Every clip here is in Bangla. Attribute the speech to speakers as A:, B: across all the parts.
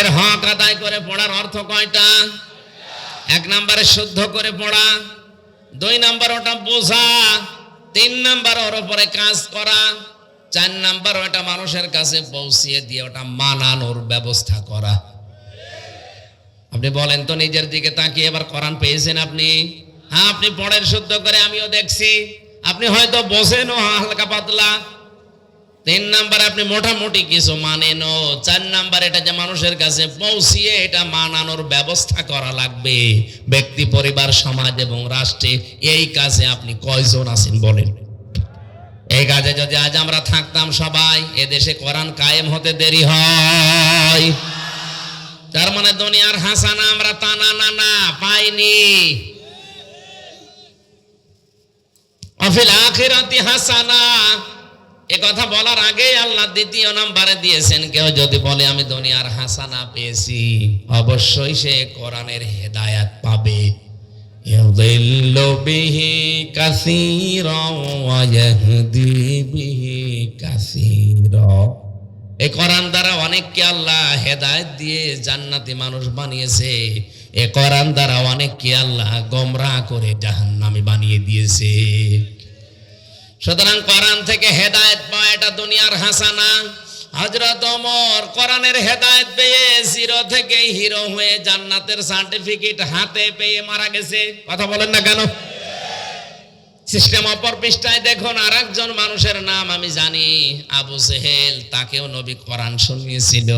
A: কোরআনের হক আদায় করে পড়ার অর্থ কয়টা? এক নম্বরে শুদ্ধ করে পড়া, দুই নাম্বার ওটা বোঝা, তিন নাম্বার ওর উপরে কাজ করা, চার নাম্বার ওটা মানুষের কাছে পৌঁছিয়ে দিয়ে ওটা মানানোর ব্যবস্থা করা। আপনি বলেন তো নিজের দিকে তাকিয়ে এবার কোরআন পেয়েছেন আপনি? হ্যাঁ আপনি পড়েন শুদ্ধ করে, আমিও দেখছি। আপনি হয়তো বোঝেনও হালকা পাতলা। তিন নাম্বার আপনি মোটামুটি কিছু মানেন চার নাম্বার এটা যে মানুষের কাছে পৌঁছিয়ে এটা মানানোর ব্যবস্থা করা লাগবে। ব্যক্তি, পরিবার, সমাজ এবং রাষ্ট্রে এই কাজে আপনি কয়জন আছেন বলেন? এই কাজে যদি আজ আমরা থাকতাম সবাই এদেশে কোরআন কায়েম হতে দেরি হয়। তার মানে দুনিয়ার হাসানা আমরা টানা না না পাইনি। অফিল আখিরাতি হাসানা এ কথা বলার আগে আল্লাহ দ্বিতীয় নাম্বারে দিয়েছেন কেউ যদি বলে আমি দুনিয়ার হাসানা পেয়েছি অবশ্যই সে কোরআনের হেদায়াত পাবে يضل به كثيرا ويهدي به كثيرا এই কোরআন দ্বারা অনেককে আল্লাহ হেদায়েত দিয়ে জান্নাতি মানুষ বানিয়েছে এ কোরআন দ্বারা অনেককে আল্লাহ গোমরাহ করে জাহান্নামী বানিয়ে দিয়েছে সুতরাং কোরআন থেকে হেদায়েত পাওয়া এটা দুনিয়ার হাসানা। হজরত ওমর কোরআনের হেদায়েত পেয়ে জিরো থেকে হিরো হয়ে জান্নাতের সার্টিফিকেট হাতে পেয়ে মারা গেছে। কথা বলেন না কেন? সিস্টেম অপর পৃষ্ঠায় দেখুন আর একজন মানুষের নাম আমি জানি, আবু সেহেল তাকেও নবী কোরআন শুনিয়েছিল।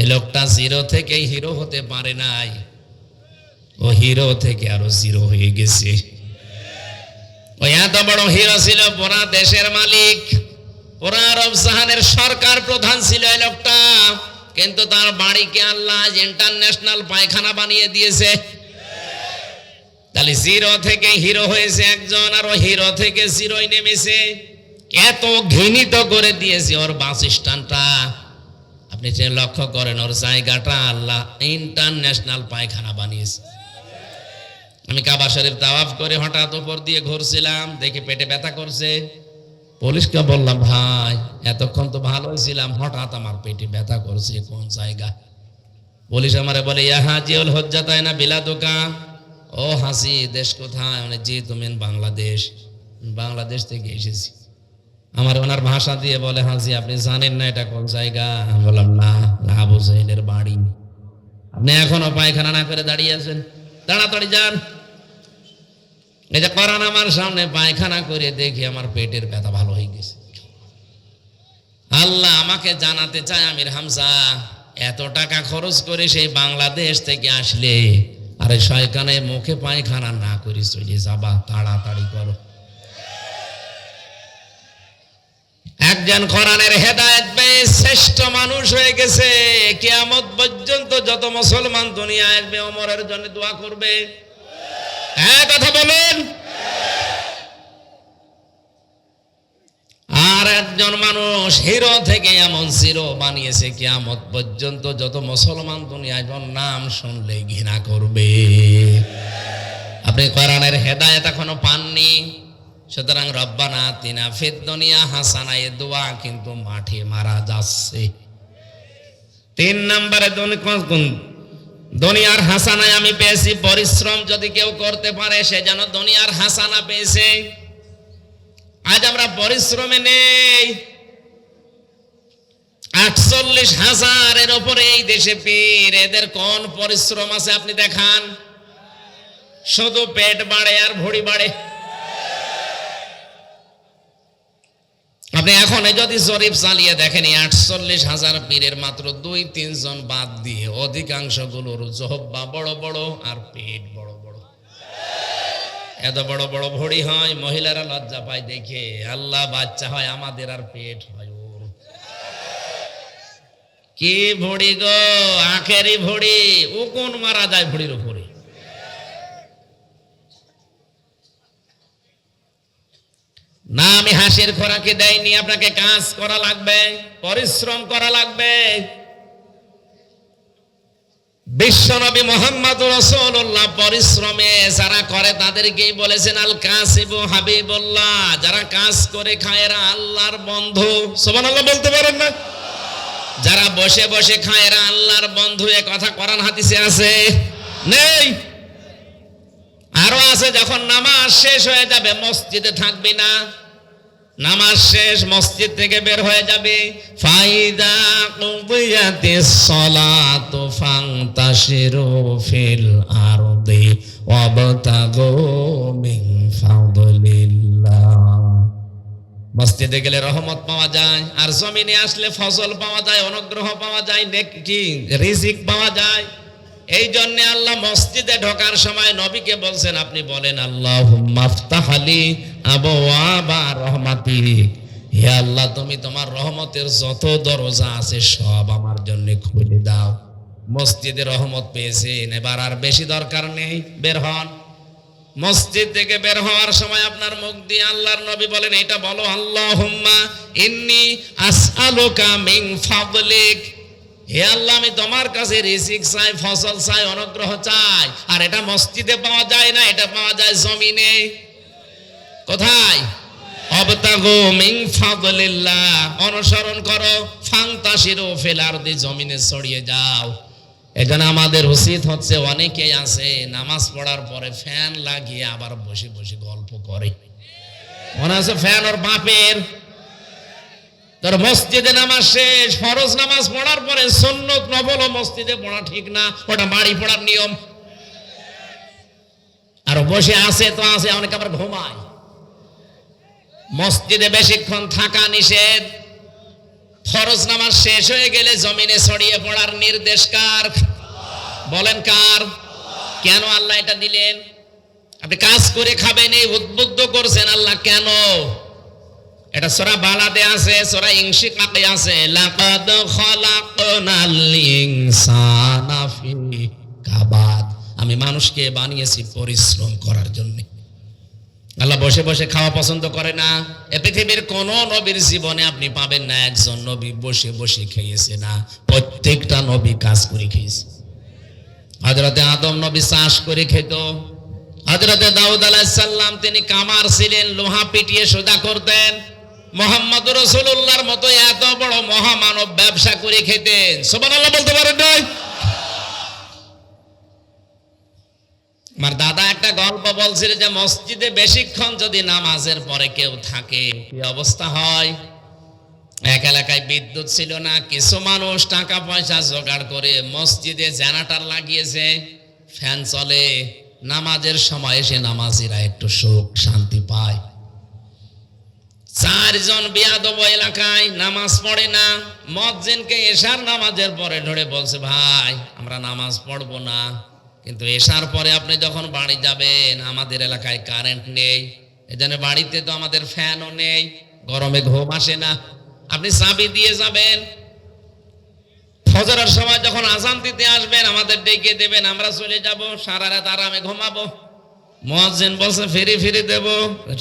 A: এই লোকটা জিরো থেকে হিরো হতে পারে নাই। ও হিরো থেকে আরও জিরো হয়ে গেছে। ও এত বড় হিরো ছিল, পুরা দেশের মালিক। পুরা আরব জাহানের সরকার প্রধান ছিল এই লোকটা। কিন্তু তার বাড়িকে আল্লাহ ইন্টারন্যাশনাল পায়খানা বানিয়ে দিয়েছে। তাহলে জিরো থেকে হিরো হয়েছে একজন, আর হিরো থেকে জিরোই নেমেছে। এত ঘৃণিত করে দিয়েছে ওর বাস স্ট্যান্ডটা। আপনি যে লক্ষ্য করেন, ওর জায়গাটা আল্লাহ ইন্টারন্যাশনাল পায়খানা বানিয়েছে। আমি কাবা শরীফ তাওয়াফ করে হঠাৎ উপর দিয়ে ঘুরছিলাম, দেখে পেটে ব্যথা করছে। পুলিশকে বললাম, ভাই, এতক্ষণ তো ভালোই ছিলাম, হঠাৎ আমার পেটে ব্যথা করছে, কোন জায়গা? পুলিশ আমারে বলে ইহা জিউল হজ্জা, তাই না বিলাদুকা ও হাসি, দেশ কোথায়? মানে জি তুমি বাংলাদেশ। বাংলাদেশ থেকে এসেছি। আমার ওনার ভাষা দিয়ে বলে, হাসি, আপনি জানেন না এটা কোন জায়গা? আমি বললাম, না, আবু জাহিলের বাড়ি। আপনি এখনও পায়খানা না করে দাঁড়িয়ে আছেন? তাড়াতাড়ি যান। যে করান আমার সামনে পায়খানা করে দেখি আমার পেটের ব্যথা ভালো হয়ে গেছে। আল্লাহ আমাকে জানাতে চায়, আমির হামসা এত টাকা খরচ করে সেই বাংলাদেশ থেকে আসলে আরে শয়কানে মুখে পায়খানা না যাবা, তাড়াতাড়ি করো। একজন কোরআনের হেদায়েত পেয়ে শ্রেষ্ঠ মানুষ হয়ে গেছে, কিয়ামত পর্যন্ত যত মুসলমান দুনিয়া আসবে, ওমরের জন্য দোয়া করবে। হ্যাঁ কথা বলেন। আর একজন মানুষ হিরো থেকে এমন জিরো বানিয়েছে, কিয়ামত পর্যন্ত যত মুসলমান দুনিয়ায় ওর নাম শুনলে ঘৃণা করবে। আপনি কোরআনের হেদায়েত এখনও পাননি? সুতরাং রব্বানা তিনা ফিদ দুনিয়া হাসানা, এ দোয়া কিন্তু মাঠে মারা যাচ্ছে। তিন নম্বরে কোন দুনিয়ার হাসানায় আমি পেয়েছি, পরিশ্রম যদি কেউ করতে পারে, সে যেন দুনিয়ার হাসানা পেয়েছে। আজ আমরা পরিশ্রমে নেই। আটচল্লিশ হাজারের ওপরে এই দেশে পীর, এদের কোন পরিশ্রম আছে আপনি দেখান? শুধু পেট বাড়ে আর ভড়ি বাড়ে। আপনি এখন যদি জরিপ চালিয়ে দেখেন আটচল্লিশ হাজার পীরের মাত্র দুই, তিনজন বাদ দিয়ে অধিকাংশগুলোর জহব্বা বড় বড় আর পেট বড় বড়। এত বড় বড় ভড়ি হয়, মহিলারা লজ্জা পায় দেখে। আল্লাহ বাচ্চা হয়, আমাদের আর পেট হয় ওর। কি ভড়ি গো, আখেরি ভড়ি, ও কোন মারা যায় ভড়ির উপরে? না, আমি হাসির খোরাকে দেয়নি আপনাকে কাজ করা লাগবে, পরিশ্রম করা লাগবে। বিশ্বনবী মোহাম্মদ রসুল্লাহ পরিশ্রমে যারা করে তাদেরকেই বলেছেন, আল কাসিবু হাবিবুল্লাহ, যারা কাজ করে খায় এরা আল্লাহর বন্ধু। সোমান আল্লাহ বলতে পারেন না? যারা বসে বসে খায় এরা আল্লাহর বন্ধু, এ কথা কোরআন হাদিসে আছে? নেই। আরও আছে, যখন নামাজ শেষ হয়ে যাবে, মসজিদে থাকবি না। নামাজ শেষ, মসজিদ থেকে বের হয়ে যাবে। ফাইদা কুদিয়াতিস সালাতু ফান্তাশিরু ফিল আরদি ওয়াবতাগু মিন ফাদলিল্লাহ। মসজিদে গেলে রহমত পাওয়া যায়, আর জমিনে আসলে ফসল পাওয়া যায়, অনুগ্রহ পাওয়া যায়, নেকি রিজিক পাওয়া যায়। এই জন্য আল্লাহ মসজিদে ঢোকার সময় নবীকে বলছেন, আপনি বলেন আল্লাহ মাফতাহালি আবা রহমাতি। হে আল্লাহ, তুমি তোমার রহমতের যত দরজা আছে সব আমার জন্য খুলে দাও। মসজিদে রহমত পেয়েছেন, এবার আর বেশি দরকার নেই, বের হন। মসজিদ থেকে বের হওয়ার সময় আপনার মুখ দিয়ে আল্লাহর নবী বলেন, এটা বলো, আল্লাহুম্মা ইন্নি আসআলুকা মিন ফাদলিক। হে আল্লাহ, আমি তোমার কাছে রিজিক চাই, ফসল চাই, অনুগ্রহ চাই। আর এটা মসজিদে পাওয়া যায় না, এটা পাওয়া যায় জমিনে। কোথায়? অবতাগো ফাদলিল্লাহ। অনুসরণ করো ফান্তাসিরো ফিল আরদি, জমিনে ছড়িয়ে যাও। এখানে আমাদের উচিত হচ্ছে, অনেকেই আছে, নামাজ পড়ার পরে ফ্যান লাগিয়ে আবার বসে বসে গল্প করে। মনে আছে ফ্যান ওর বাপের? তোর মসজিদে নামাজ শেষ, ফরজ নামাজ পড়ার পরে সন্ন্যত নফল মসজিদে পড়া ঠিক না, ওটা বাড়ি পড়ার নিয়ম। আর বসে আছে তো আছে, অনেকে আবার ঘুমায়। মসজিদে বেশিক্ষণ থাকা নিষেধ। ফরজ নামাজ শেষ হয়ে গেলে জমিনে ছড়িয়ে পড়ার নির্দেশ কার? বলেন কার? কেন আল্লাহ এটা দিলেন? আপনি কাজ করে খাবেন, এই উদ্বুদ্ধ করছেন আল্লাহ কেন? এটা সোরা বালাতে আছে, সোরা কাকে আছে? লাকাদ খলাকনাল ইনসানা ফি কাবাদ। আমি মানুষকে বানিয়েছি পরিশ্রম করার জন্য। আল্লাহ বসে বসে খাওয়া পছন্দ করে না। এ পৃথিবীর কোন নবীর জীবনে আপনি পাবেন না, একজন নবী বসে বসে খেয়েছে না। প্রত্যেকটা নবী কাজ করে খেয়েছে। হজরতে আদম নবী চাষ করে খেত। হজরতে দাউদ আলাহিসাল্লাম তিনি কামার ছিলেন, লোহা পিটিয়ে সোজা করতেন। মোহাম্মদ রসুল্লাহর মতো এত বড় মহামানব ব্যবসা করে খেতেন। সোমান আল্লাহ বলতে পারেন নাই? আমার দাদা একটা গল্প বলছিল যে, মসজিদে বেশিক্ষণ যদি নামাজের পরে কেউ থাকে, কি অবস্থা হয়? এক এলাকায় বিদ্যুৎ ছিল না, কিছু মানুষ টাকা পয়সা জোগাড় করে মসজিদে জেনারেটর লাগিয়েছে, ফ্যান চলে, নামাজের সময় এসে নামাজিরা একটু সুখ শান্তি পায়। চারজন বিয়াদব এলাকায় নামাজ পড়ে না, মসজিদকে এশার নামাজের পরে ধরে বলছে, ভাই, আমরা নামাজ পড়ব না। কিন্তু এশার পরে আপনি যখন বাড়ি যাবেন, আমাদের এলাকায় কারেন্ট নেই। এজন্য বাড়িতে তো আমাদের ফ্যানও নেই, গরমে ঘুম আসে না। আপনি চাবি দিয়ে যাবেন। ফজরের সময় যখন আজান দিতে আসবেন, আমাদের ডেকে দেবেন, আমরা চলে যাব, সারা রাত আরামে ঘুমাবো। মহাজেন বলছে, ফিরে ফিরে দেব।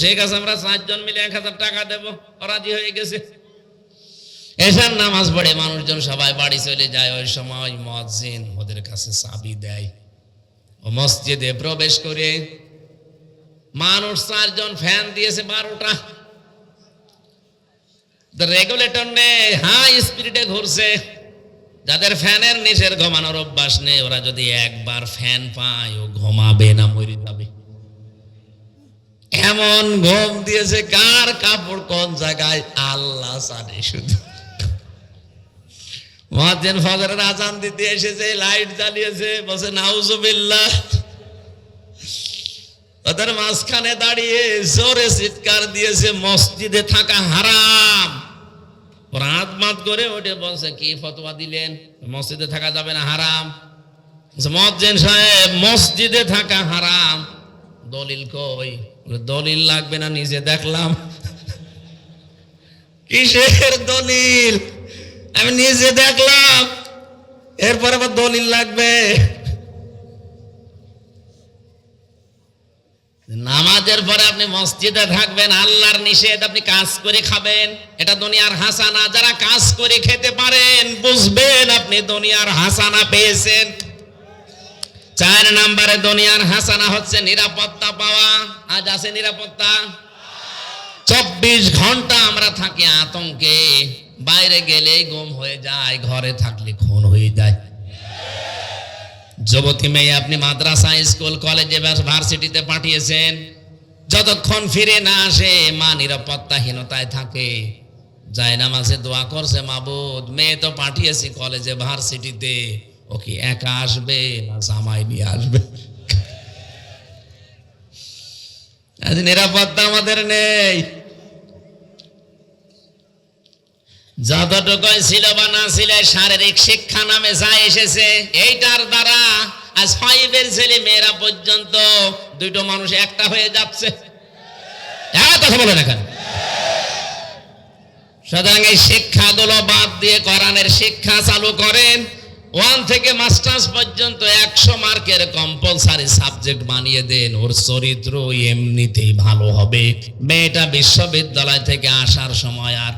A: ঠিক আছে, আমরা চারজন মিলে এক হাজার টাকা দেবো। রাজি হয়ে গেছে। এসার নামাজ পড়ে মানুষজন সবাই বাড়ি চলে যায়। ওই সময় মহাজিন ওদের কাছে চাবি দেয় ও মসজিদে প্রবেশ করে। মানুষ চারজন ফ্যান দিয়েছে বারোটা। রেগুলেটর নেই হাই স্পিডে ঘুরছে যাদের ফ্যানের নিচের ঘুমানোর অভ্যাস নেই, ওরা যদি একবার ফ্যান পায়, ও ঘুমাবে না, মরে যাবে। এমন ঘুম দিয়েছে কার কাপড় কোন জায়গায়? আল্লাহ জানে শুধু। মহাজেন ফজরের আজান দিতে এসেছে, লাইট জ্বালিয়েছে বসে নাউজুবিল্লাহ। ওদের মাঝখানে দাঁড়িয়ে জোরে চিৎকার দিয়েছে, মসজিদে থাকা হারাম। রাত মাত করে ওঠে বলছে, কি ফতোয়া দিলেন? মসজিদে থাকা যাবে না, হারাম। মজ্জেন সাহেব, মসজিদে থাকা হারাম। দলিল কই? দলিল লাগবে না, নিজে দেখলাম। কিসের দলিল? আমি নিজে দেখলাম। এরপর আবার দলিল লাগবে। নামাজের পরে আপনি মসজিদে থাকবেন, আল্লাহর নিষেধ আপনি কাজ করে খাবেন। এটা দুনিয়ার হাসানা, যারা কাজ করে খেতে পারেন, বুঝবেন আপনি দুনিয়ার হাসানা পেয়েছেন চার নাম্বারে দুনিয়ার হাসানা হচ্ছে নিরাপত্তা পাওয়া। আজ আছে নিরাপত্তা? চব্বিশ ঘণ্টা আমরা থাকি আতঙ্কে। বাইরে গেলেই গুম হয়ে যায়, ঘরে থাকলে খুন হয়ে যায়। যুবতী মেয়ে, আপনি মাদ্রাসা, স্কুল, কলেজে ভার্সিটিতে পাঠিয়েছেন। যতক্ষণ ফিরে না আসে, মা নিরাপত্তাহীনতায় থাকে। যায় নামাজে দোয়া করছে মাবুদ। মেয়ে তো পাঠিয়েছি কলেজে, ভার্সিটিতে। ও কি, একা আসবে না জামাই নিয়ে আসবে? নিরাপত্তা আমাদের নেই। যতটুকু ছিল বা না ছিল শারীরিক শিক্ষা নামে যা এসেছে, এইটার দ্বারা আজ ফাইভের ছেলে মেয়েরা পর্যন্ত দুটো মানুষ একটা হয়ে যাচ্ছে। কথা বলে না সুতরাং এই শিক্ষাগুলো বাদ দিয়ে কোরআনের শিক্ষা চালু করেন। ওয়ান থেকে মাস্টার্স পর্যন্ত একশো মার্কের কম্পালসারি সাবজেক্ট বানিয়ে দেন। ওর চরিত্র এমনিতেই ভালো হবে। মেয়েটা বিশ্ববিদ্যালয় থেকে আসার সময় আর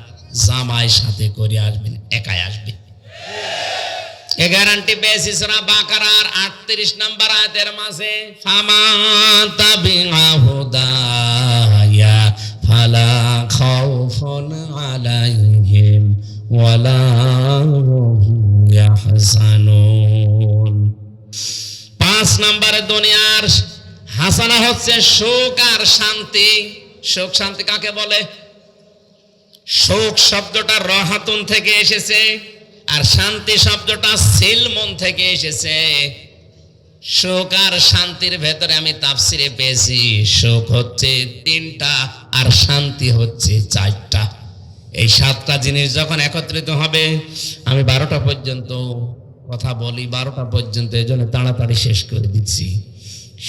A: জামাই সাথে করে আসবেন একাই আসবে। এ গ্যারান্টি বেসিস না, বাকারার আটত্রিশ নাম্বার আয়াতের মাঝে ফামাতা ফালা খাউফুন আলাইহিম ওয়ালা ইয়াহজানুন পাঁচ নম্বরে দুনিয়ার হাসানা হচ্ছে সুখ আর শান্তি। সুখ শান্তি কাকে বলে? সুখ শব্দটা রহাতুন থেকে এসেছে আর শান্তি শব্দটা সিলমন থেকে এসেছে। সুখ আর শান্তির ভেতরে আমি তাফসিরে পেয়েছি। সুখ হচ্ছে তিনটা আর শান্তি হচ্ছে চারটা। এই সাতটা জিনিস যখন একত্রিত হবে, আমি বারোটা পর্যন্ত কথা বলি, বারোটা পর্যন্ত এই জন্য তাড়াতাড়ি শেষ করে দিচ্ছি।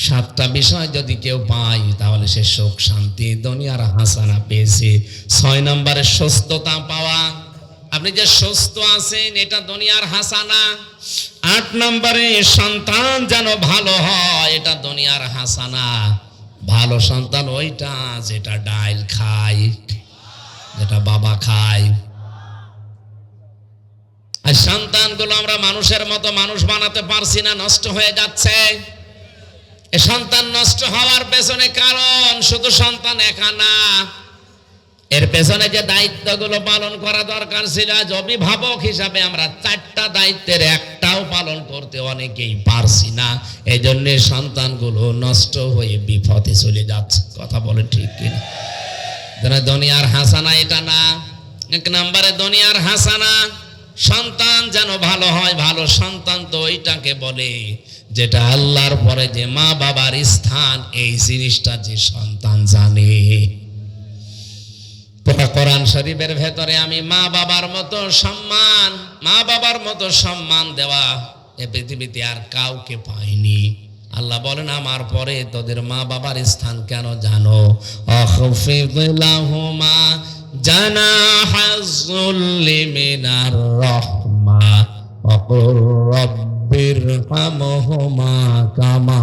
A: সাতটা বিষয় যদি কেউ পায়, তাহলে সে সুখ, শান্তি, দুনিয়ার হাসানা পেয়েছে। ছয় নম্বরে সুস্থতা পাওয়া। আপনি যে সুস্থ আছেন, এটা দুনিয়ার হাসানা। আট নম্বরে, সন্তান যেন ভালো হয়, এটা দুনিয়ার হাসানা। ভালো সন্তান ওইটা, যেটা ডাইল খায়। যেটা বাবা খায়। আর সন্তানগুলো আমরা মানুষের মতো মানুষ বানাতে পারছি না, নষ্ট হয়ে যাচ্ছে। এ সন্তান নষ্ট হওয়ার পেছনে কারণ শুধু সন্তান একা না। এর পেছনে যে দায়িত্বগুলো পালন করা দরকার ছিল, আজ অভিভাবক হিসাবে আমরা চারটা দায়িত্বের একটাও পালন করতে অনেকেই পারছি না। এই জন্য সন্তানগুলো নষ্ট হয়ে বিপথে চলে যাচ্ছে। কথা বলে ঠিক কিনা? তাহলে দুনিয়ার হাসানা এটা না। এক নম্বরে দুনিয়ার হাসানা, সন্তান যেন ভালো হয়, ভালো সন্তান তো ওইটাকে বলে যেটা আল্লাহর পরে যে মা বাবার স্থান, এই জিনিসটা যে সন্তান জানে। পুরা কোরআন শরীফের ভেতরে আমি মা বাবার মতো সম্মান, মা বাবার মতো সম্মান দেওয়া এ পৃথিবীতে আর কাউকে পাইনি। আল্লাহ বলেন, আমার পরে তোদের মা বাবার স্থান কেন জানো? রহমা কামা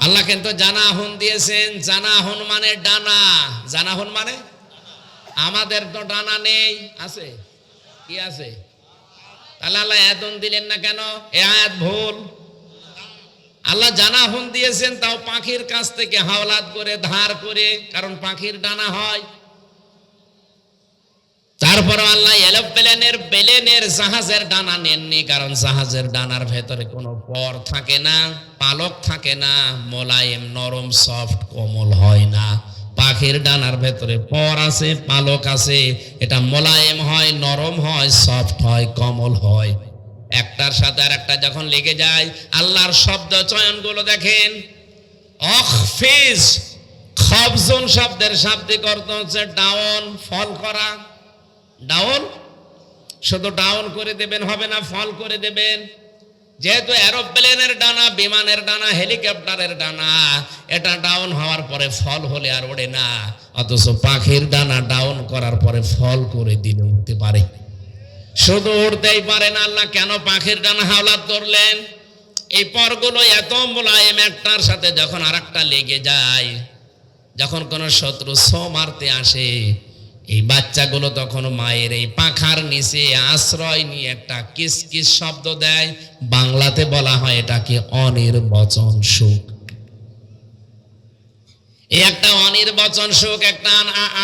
A: আল্লাহ কিন্তু জানাহুন দিয়েছেন। জানাহুন মানে ডানা। জানাহুন মানে? আমাদের তো ডানা নেই, আছে। কি আছে? আল্লাহ এতন দিলেন না কেন? এ আয়াত ভুল। আল্লাহ জানাহুন দিয়েছেন, তাও পাখির কাছ থেকে হাওলাত করে, ধার করে, কারণ পাখির ডানা হয়। তারপর আল্লাহ এরোপ্লেনের বেলেনের জাহাজের ডানা নেননি, কারণ জাহাজের ডানার ভেতরে কোনো পর থাকে না, পালক থাকে না, মোলায়েম নরম, সফট, কোমল হয় না। পাখির ডানার ভেতরে পর আছে, পালক আছে। এটা মোলায়েম হয়, নরম হয় সফট হয়, কমল হয়। একটার সাথে আর একটা যখন লেগে যায়, আল্লাহর শব্দ চয়নগুলো দেখেন। অখফিজ খবজুন শব্দের শাব্দিক অর্থ হচ্ছে ডাউন, ফল করা। ডাউন? শুধু ডাউন করে দেবেন, হবে না, ফল করে দেবেন। যেহেতু এরোপ্লেনের ডানা, বিমানের ডানা হেলিকপ্টারের ডানা, এটা ডাউন হওয়ার পরে ফল হলে আর ওড়ে না। অথচ পাখির ডানা ডাউন করার পরে ফল করে দিলে উঠতে পারে। শুধু উড়তেই পারে না, আল্লাহ কেন পাখির ডানা হাওলাত করলেন? এই পরগুলো এত মোলায়েম একটার সাথে যখন আর লেগে যায়, যখন কোনো শত্রু ছো মারতে আসে এই বাচ্চাগুলো তখন মায়ের এই পাখার নিচে আশ্রয় নিয়ে একটা কিস কিস শব্দ দেয়। বাংলাতে বলা হয় এটাকে অনির্বচন সুখ। এই একটা অনির্বাচন সুখ একটা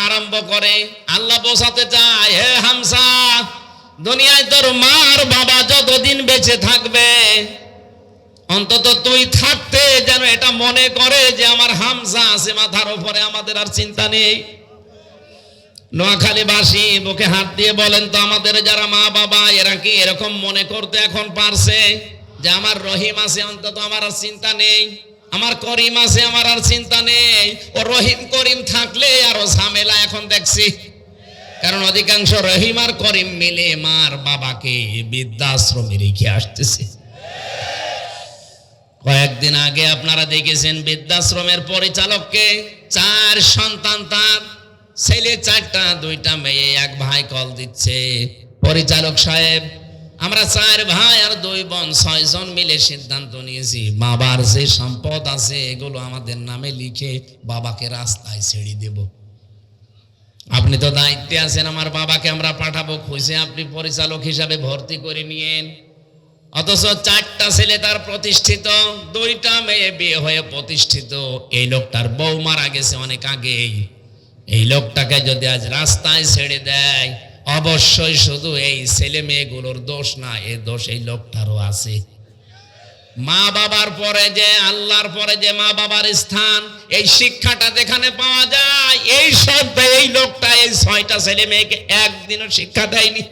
A: আরম্ভ করে। আল্লাহ বোঝাতে চায়, হে হামসা, দুনিয়ায় তোর মার বাবা যতদিন বেঁচে থাকবে, অন্তত তুই থাকতে যেন এটা মনে করে যে আমার হামসা আছে মাথার উপরে, আমাদের আর চিন্তা নেই। নোয়াখালীবাসী বুকে হাত দিয়ে বলেন তো, আমাদের যারা মা বাবা, এরা কি এরকম মনে করতে এখন পারছে যে আমার রহিম আছে? অন্তত আমার আর চিন্তা নেই। আমার করিম আছে, আমার আর চিন্তা নেই। ও রহিম করিম থাকলে আরও ঝামেলা এখন দেখছি। কারণ অধিকাংশ রহিম আর করিম মিলে মার বাবাকে বৃদ্ধাশ্রমে রেখে আসতেছে। কয়েকদিন আগে আপনারা দেখেছেন বৃদ্ধাশ্রমের পরিচালককে চার সন্তান তার ছেলে চারটা, দুইটা মেয়ে, এক ভাই কল দিচ্ছে। পরিচালক সাহেব, আমরা চার ভাই আর দুই বোন ছয় জন মিলে সিদ্ধান্ত নিয়েছি, বাবার যে সম্পদ আছে, এগুলো আমাদের নামে লিখে বাবাকে রাস্তায় ছেড়ে দেব। আপনি তো দায়িত্বে আছেন, আমার বাবাকে আমরা পাঠাবো, খুঁজে আপনি পরিচালক হিসাবে ভর্তি করে নিয়েন। অথচ চারটা ছেলে তার প্রতিষ্ঠিত, দুইটা মেয়ে বিয়ে হয়ে প্রতিষ্ঠিত। এই লোকটার বউ মারা গেছে অনেক আগেই। এই লোকটাকে যদি আজ রাস্তায় ছেড়ে দেয়, অবশ্যই শুধু এই ছেলে মেয়েগুলোর দোষ না, এ দোষ এই লোকটারও আছে। মা বাবার পরে যে, আল্লাহর পরে যে মা বাবার স্থান, এই শিক্ষাটা যেখানে পাওয়া যায়, এই সব এই লোকটা এই ছয়টা ছেলে মেয়েকে একদিনও শিক্ষা দেয়নি।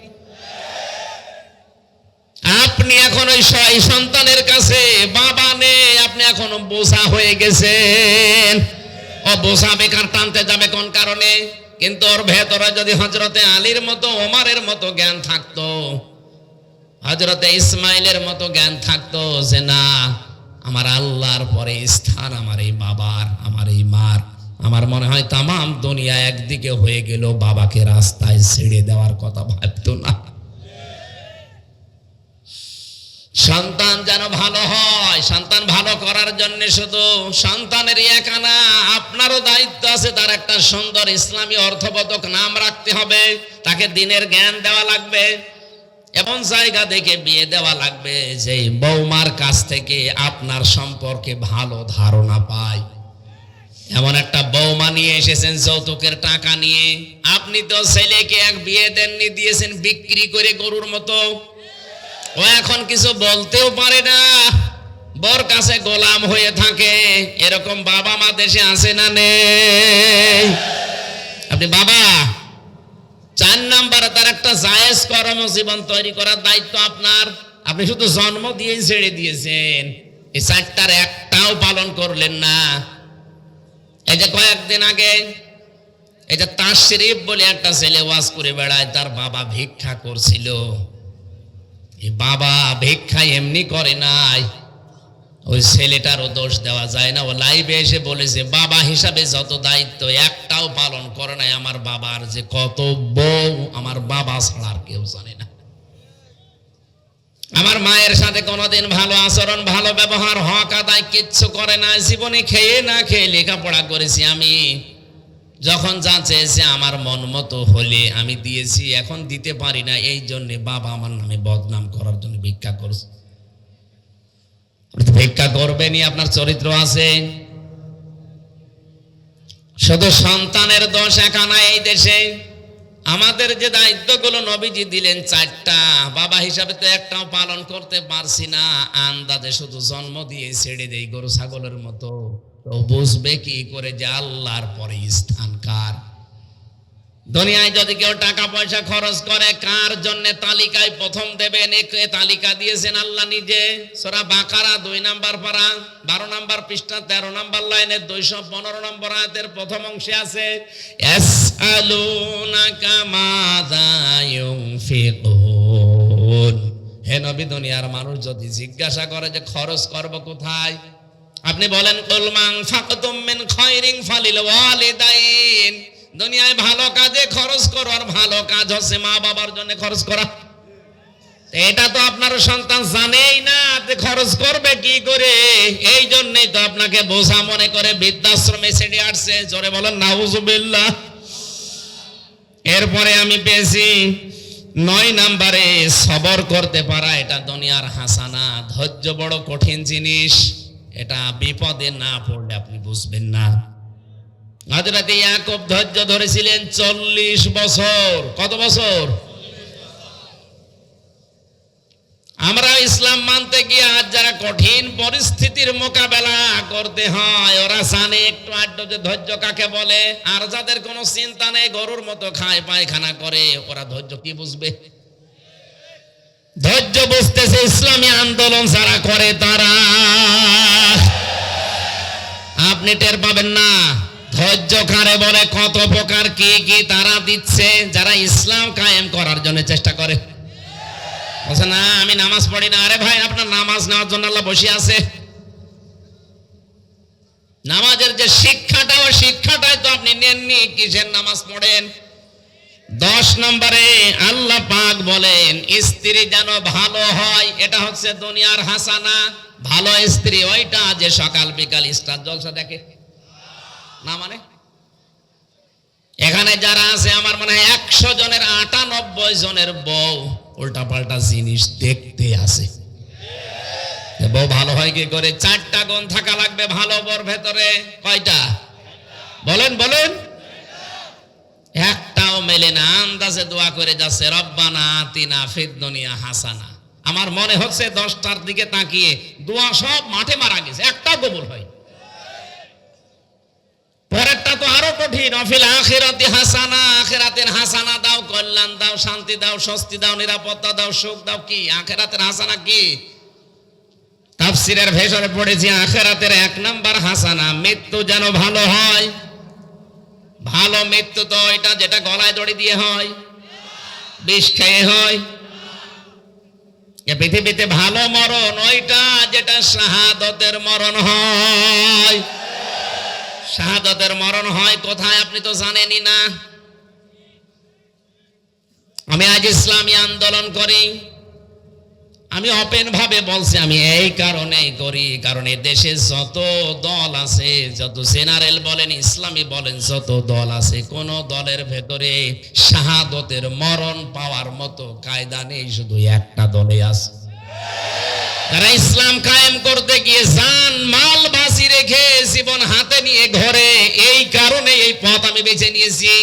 A: আপনি এখন ওই সন্তানের কাছে, বাবা নেই আপনি এখন বোঝা হয়ে গেছেন। ও বেকার, টানতে যাবে কোন কারণে? কিন্তু ওর ভেতরে যদি হজরতে আলীর মতো, ওমারের মতো জ্ঞান থাকতো হজরতে ইসমাইলের মতো জ্ঞান থাকতো যে না, আমার আল্লাহর পরে স্থান আমার এই বাবার, আমার এই মার। আমার মনে হয় তামাম দুনিয়া একদিকে হয়ে গেল, বাবাকে রাস্তায় ছেড়ে দেওয়ার কথা ভাবতো না। সন্তান যেন ভালো হয়, সন্তান ভালো করার জন্য শুধু সন্তানের একা না, আপনারও দায়িত্ব আছে তার একটা সুন্দর ইসলামী অর্থবোধক নাম রাখতে হবে, তাকে দিনের জ্ঞান দেওয়া লাগবে, এমন জায়গা দেখে বিয়ে দেওয়া লাগবে যে বৌমার কাছ থেকে আপনার সম্পর্কে ভালো ধারণা পায়। এমন একটা বৌমা নিয়ে এসেছেন যৌতুকের টাকা নিয়ে, আপনি তো ছেলেকে এক বিয়ে দেননি, দিয়েছেন বিক্রি করে গরুর মতো ও এখন কিছু বলতেও পারে না। বর কাছে গোলাম হয়ে থাকে। এরকম বাবা মা দেশে আছে না নেই? আপনি বাবা, চার নাম্বারে তার একটা জায়েজ কর্মজীবন তৈরি করার দায়িত্ব আপনার। আপনি শুধু জন্ম দিয়েই ছেড়ে দিয়েছেন। এই চারটার একটাও পালন করলেন না। এই যে কয়েকদিন আগে, এই যে তার শরীফ বলে একটা ছেলে ওয়াজ করে বেড়ায়, তার বাবা ভিক্ষা করছিল। বাবা ভিক্ষা এমনি করে নাই। ওই ছেলেটারও দোষ দেওয়া যায় না। ও লাইভে এসে বলেছে, বাবা হিসাবে যত দায়িত্ব, একটাও পালন করে নাই আমার বাবার যে কত বউ আমার বাবা ছাড়া আর কেউ জানে না। আমার মায়ের সাথে কোনোদিন ভালো আচরণ, ভালো ব্যবহার, হক আদায় কিচ্ছু করে না জীবনে খেয়ে না খেয়ে লেখাপড়া করেছি আমি। যখন যা চেয়েছে আমার মন মতো হলে আমি দিয়েছি, এখন দিতে পারি না, এই জন্য বাবা আমার নামে বদনাম করার জন্য ভিক্ষা করছে। ভিক্ষা করবেনই আপনার চরিত্র আছে। শুধু সন্তানের দোষ একানা এই দেশে। আমাদের যে দায়িত্বগুলো নবীজি দিলেন চারটা, বাবা হিসাবে তো একটাও পালন করতে পারছি না। আন্দাজে শুধু জন্ম দিয়ে ছেড়ে দেই, গরু, ছাগলের মতো। তো বুঝবে কি করে যে আল্লাহর পরে স্থান কার? দুনিয়ায় যদি কেউ টাকা পয়সা খরচ করে, কার জন্য তালিকায় প্রথম দেবেন? তালিকা দিয়েছেন আল্লাহ নিজে? সোরা বাকারা দুই নাম্বার পারা, বারো নাম্বার পৃষ্ঠা, তেরো নাম্বার লাইনের দুইশো পনেরো নম্বর আয়াতের প্রথম অংশে আছে হে নবী, দুনিয়ার মানুষ যদি জিজ্ঞাসা করে যে খরচ করব কোথায়? আপনি বলেন কুলমান ফাকতুম খায়রিন ফালিল ওয়ালিদাইন দুনিয়ায় ভালো কাজে খরচ করো, আর ভালো কাজ হচ্ছে মা বাবার জন্য খরচ করা। এটা তো আপনার সন্তান জানেই না খরচ করবে কি করে? এই জন্যই তো আপনাকে বোঝা মনে করে বৃদ্ধাশ্রমে ছেড়ে আসছে। জোরে বলেন, নাউজুবিল্লাহ। এরপরে আমি পেয়েছি নয় নাম্বারে, সবর করতে পারা, এটা দুনিয়ার হাসানা। ধৈর্য বড় কঠিন জিনিস। এটা বিপদে না পড়লে আপনি বুঝবেন না। হজরত ইয়াকুব ধৈর্য ধরেছিলেন চল্লিশ বছর। কত বছর? আমরা ইসলাম মানতে গিয়ে আজ যারা কঠিন পরিস্থিতির মোকাবেলা করতে হয়, ওরা জানে একটু আড্ড যে ধৈর্য কাকে বলে, আর যাদের কোনো চিন্তা নেই, গরুর মতো খায়, পায়খানা করে, ওরা ধৈর্য কি বুঝবে? ধৈর্য বুঝতেছে, ইসলামী আন্দোলন যারা করে তারা। আপনি টের পাবেন না। ধৈর্য কারে বলে কত প্রকার কি কি তারা দিচ্ছে, যারা ইসলাম কায়েম করার জন্য চেষ্টা করে। বলছে, না, আমি নামাজ পড়ি না। আরে ভাই, আপনার নামাজ নেওয়ার জন্য আল্লাহ বসে আছে। নামাজের যে শিক্ষাটা ও শিক্ষাটাই তো আপনি নেননি। কিসের নামাজ পড়েন? দশ নম্বরে আল্লাহ পাক বলেন, স্ত্রী যেন ভালো হয়, এটা হচ্ছে দুনিয়ার হাসানা। ভালো স্ত্রী ওইটা যে সকাল বিকাল স্টার জলসা দেখে। না মানে? এখানে যারা আছে, আমার মনে হয় একশো জনের আটানব্বই জনের বউ উল্টা পাল্টা জিনিস দেখতে আসে। বউ ভালো হয় কি করে? চারটা গুণ থাকা লাগবে ভালো বর ভেতরে। কয়টা? বলেন বলেন। একটাও মেলে না, আন্দাজে দোয়া করে যাচ্ছে, রব্বানা তিনা ফিদ দুনিয়া হাসানা। আমার মনে হচ্ছে দশটার দিকে তাকিয়ে দোয়া সব মাঠে মারা গেছে একটাও কবুল হয় পরেরটা তো আরও কঠিন, অফিল আখিরাতি হাসানা, আখিরাতের হাসানা দাও, কল্যাণ দাও, শান্তি দাও, স্বস্তি দাও, নিরাপত্তা দাও, সুখ দাও, কি? আখিরাতের হাসানা কি? তাফসিরের ভেষরে পড়েছি, আখিরাতের এক নাম্বার হাসানা, মৃত্যু যেন ভালো হয়। ভালো মৃত্যু তো এটা যেটা গলায় দড়ি দিয়ে হয়, বিষ খেয়ে হয়। পৃথিবীতে ভালো মরণ ওইটা যেটা শাহাদতের মরণ হয়। শাহাদতের মরণ হয় কোথায় আপনি তো জানেনই না। আমি আজ ইসলামী আন্দোলন করি। আমি ওপেন ভাবে বলছি, আমি এই কারণেই করি, কারণ দেশে যত দল আছে, যত জেনারেল বলেন, ইসলামী বলেন, যত দল আছে, কোন দলের ভেতরে শাহাদতের মরণ পাওয়ার মতো কায়দা নেই, শুধু একটা দলে আছে। তারা ইসলাম কায়েম করতে গিয়ে জান মাল বাঁচি রেখে জীবন হাতে নিয়ে ঘরে, এই কারণে এই পথ আমি বেছে নিয়েছি।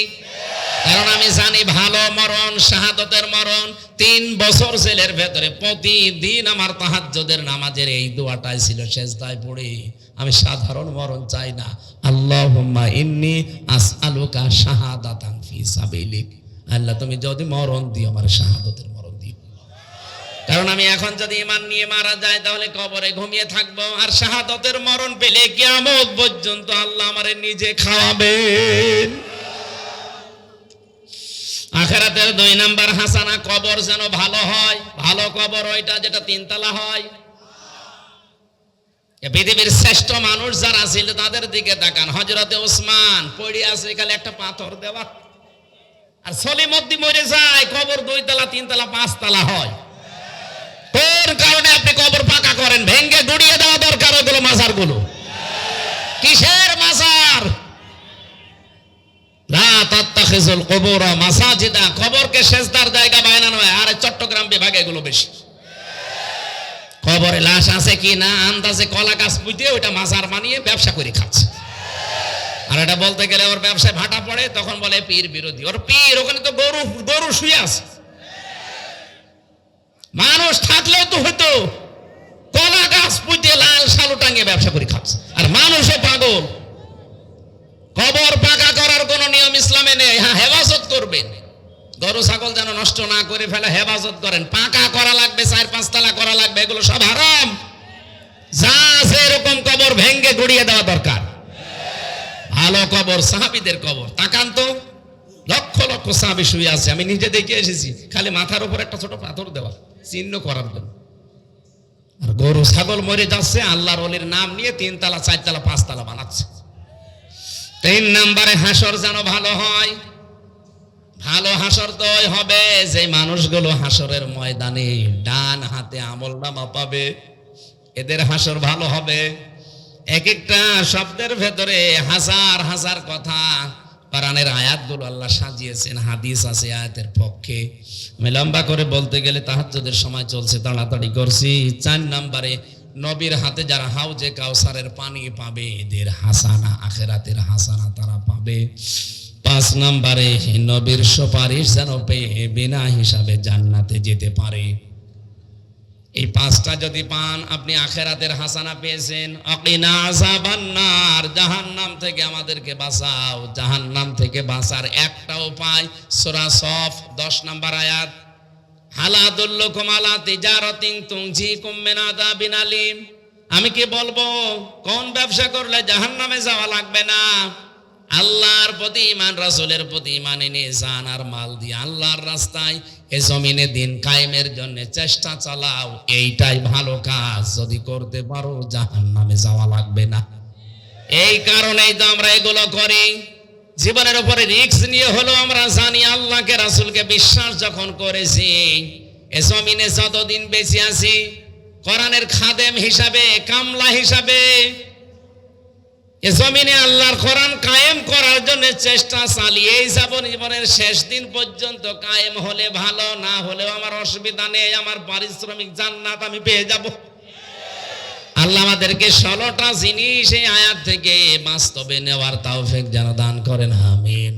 A: কারণ আমি জানি ভালো মরণ, শাহাদতের মরণ তিন বছর জেলের ভেতরে প্রতিদিন আমার তাহাজ্জুদের নামাজের এই দোয়াটাই ছিল শেষদায় পড়ে। আমি সাধারণ মরণ চাই না। আল্লাহ ইন্নি আসআলুকা শাহাদাতান ফি সাবিলিক। আল্লাহ, তুমি যদি মরণ দিও, আমার শাহাদতের মরণ দিও। কারণ আমি এখন যদি ইমান নিয়ে মারা যায় তাহলে কবরে ঘুমিয়ে থাকব আর শাহাদতের মরণ পেলে কিয়ামত পর্যন্ত আল্লাহ আমারে নিজে খাওয়াবেন। আখেরাতের দুই নাম্বার হাসানা কবর যেন ভালো হয়, ভালো কবর ওইটা যেটা তিনতলা হয়। পৃথিবীর শ্রেষ্ঠ মানুষ যারা ছিল তাদের দিকে তাকান। হজরতে ওসমান পড়ে আছে এখানে একটা পাথর দেওয়া। আর সলিমদ্দি মরে যায়, কবর দুই তলা তিন তলা পাঁচ তলা হয়। কোন কারণে আপনি কবর পাকা করেন? ভেঙ্গে গুড়িয়ে দেওয়া দরকার ওগুলো মাজারগুলো কিসের ব্যবসায় ভাটা পড়ে, তখন বলে পীর বিরোধী। ওর পীর, ওখানে তো গরু গরু শুয়ে আছে। মানুষ থাকলেও তো হয়তো কলা গাছ পুঁতে লাল সালু টাঙিয়ে ব্যবসা করে খাচ্ছে। আর মানুষও পাগল। কবর পাকা করার কোন নিয়ম ইসলামে নেই। হ্যাঁ হেফাজত করবেন। গরু, ছাগল যেন নষ্ট না করে ফেলে, হেফাজত করেন। পাকা করা লাগবে, চার পাঁচতলা করা লাগবে, এগুলো সব হারাম। যা আছে এরকম কবর ভেঙ্গে গড়িয়ে দেওয়া দরকার। ভালো কবর, সাহাবিদের কবর। তাকান তো। লক্ষ লক্ষ সাহাবি শুয়ে আছে। আমি নিজে দেখে এসেছি। খালি মাথার উপর একটা ছোট পাথর দেওয়া। চিহ্ন করার জন্য। আর গরু, ছাগল মরে যাচ্ছে, আল্লাহর অলির নাম নিয়ে তিনতলা, চারতলা, পাঁচতলা বানাচ্ছে। তিন নম্বরে হাসর যেন ভালো হয়। ভালো হাসর তো হবে যে মানুষগুলো হাসরের ময়দানে ডান হাতে আমল নামা পাবে, এদের হাসর ভালো হবে। এক একটা শব্দের ভেতরে হাজার হাজার কথা কোরআনের আয়াতগুলো আল্লাহ সাজিয়েছেন, হাদিস আছে আয়াতের পক্ষে। আমি লম্বা করে বলতে গেলে তাহাজ্জুদের সময় চলছে, তাড়াতাড়ি করছি। চার নাম্বারে নবীর হাতে যারা হাউজে কাউসারের পানি পাবে, এদের হাসানা, আখেরাতের হাসানা তারা পাবে। পাঁচ নাম্বারে, নবীর সুপারিশ যেন পেয়ে বিনা হিসাবে জান্নাতে যেতে পারে। এই পাঁচটা যদি পান, আপনি আখেরাতের হাসানা পেয়েছেন। অকিনা আযাবান্নার, জাহান্নাম থেকে আমাদেরকে বাঁচাও। জাহান্নাম থেকে বাঁচার একটা উপায়, সূরা সফ 10 নম্বর আয়াত। আমি কি বলব, কোন ব্যবসা করলে জাহান্নামে যাওয়া লাগবে না? আল্লাহর প্রতি ইমান রাসূলের প্রতি ইমান এনে জান আর মাল দিয়ে আল্লাহর রাস্তায় এ জমিনে দিন কায়েমের জন্য চেষ্টা চালাও, এইটাই ভালো কাজ। যদি করতে পারো, জাহান্নামে যাওয়া লাগবে না। এই কারণেই তো আমরা এগুলো করি। জীবনের উপরে রিস্ক নিয়ে হলো আমরা জানি আল্লাহকে, রাসুলকে বিশ্বাস যখন করেছি, এ জমিনে যতদিন বেঁচে আছি, কোরআনের খাদেম হিসাবে, কামলা হিসাবে, এ জমিনে আল্লাহর কোরআন কায়েম করার জন্য চেষ্টা চালিয়েই যাব, জীবনের শেষ দিন পর্যন্ত কায়েম হলে ভালো, না হলেও আমার অসুবিধা নেই, আমার পারিশ্রমিক জান্নাত আমি পেয়ে যাব। আল্লাহ আমাদেরকে ষোলোটা জিনিস এই আয়াত থেকে বাস্তবে নেওয়ার তাওফিক যেন দান করেন আমিন।